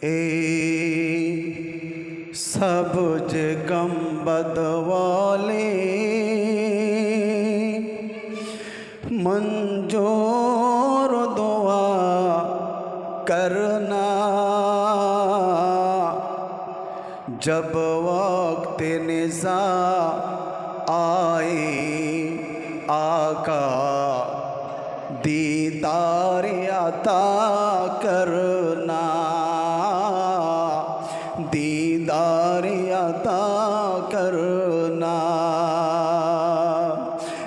اے سبج گمبد والے منجور دعا کرنا جب وقت نزا آئے آقا دیدار عطا کرنا۔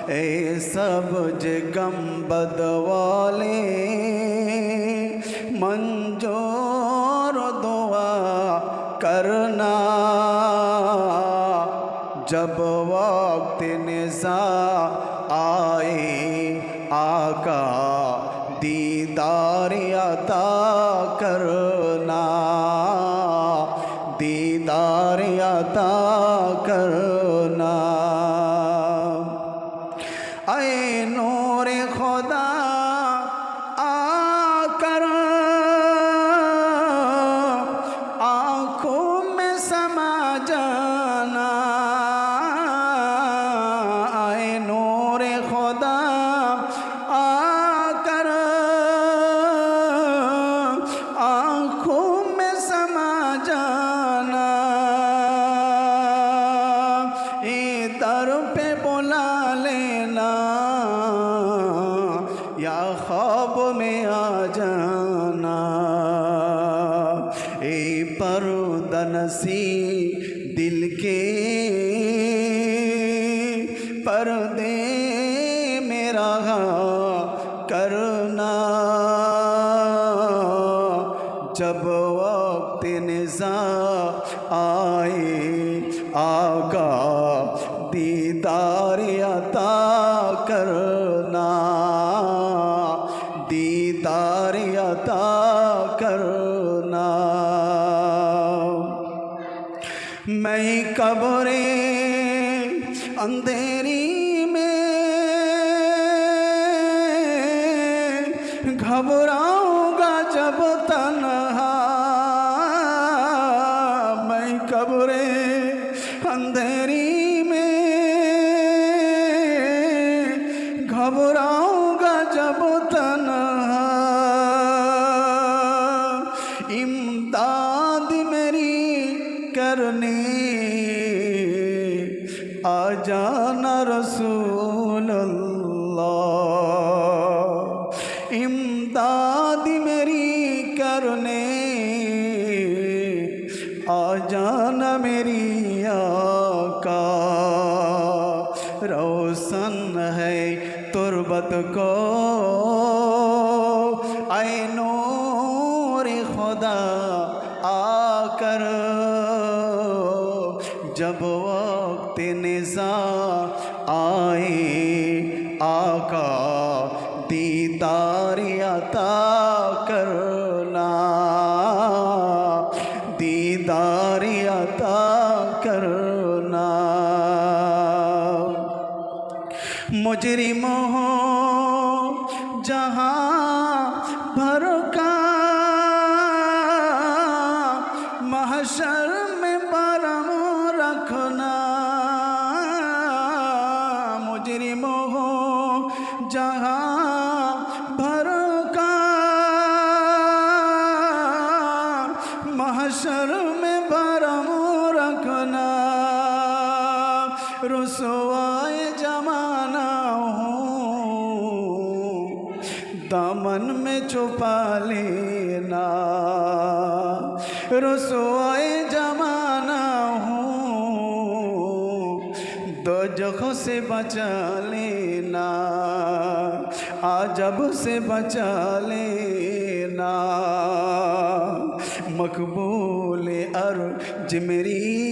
اے سبج گمبد والے منجور دعا کرنا۔ جب وقت نزا آئے، آقا دیدار عطا کرنا۔ در پہ بلا لینا، یا خواب میں آ جانا۔ اے پردنسی دل کے پردے میرا کرنا۔ جب وقت نزا آئے آقا کرنا۔ دیدار عطا کرنا۔ میں قبر اندھیری میں گھبراؤں گا جب تنہا۔ میں قبر اندھیری امداد میری کرنے آ جانا رسول اللہ امداد میری کرنے آ جانا میری آقا روشن ہے تربت کو اے نور خدا آ کر جب وقت نزا آئے، آقا دیدار عطا کرنا۔ دیدار عطا کرنا۔ مجرم ہو رسوائے جمانہ ہوں۔ دامن میں چھپا لینا۔ رسوائے جمانہ ہوں۔ دو جگہ سے بچا لینا۔ آجب سے بچا لینا۔ مقبول ارج جی میری۔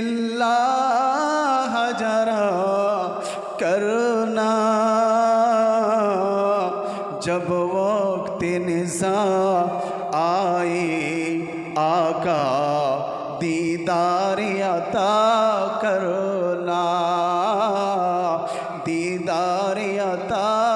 للہ جرا کرنا۔ جب وقت نزا آئے آقا دیدار عطا کرنا۔ دیدار عطا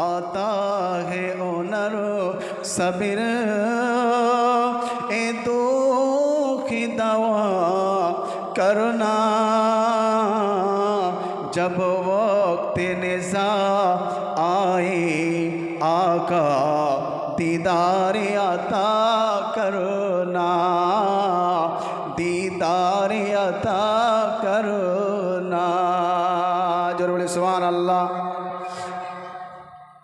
آتا ہے اونر صبر۔ اے دکھ دوا کرنا۔ جب وقت نزا آئے، آقا دیدار عطا کرنا۔ دیدار عطا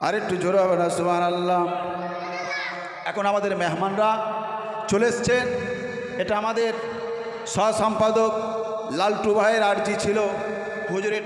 আরেকটু জোরে হবে না সুমান আল্লাহ এখন আমাদের মেহমানরা চলে এসছেন। এটা আমাদের সহ সম্পাদক লালটু ভাইয়ের আর্জি ছিল। হুজুরের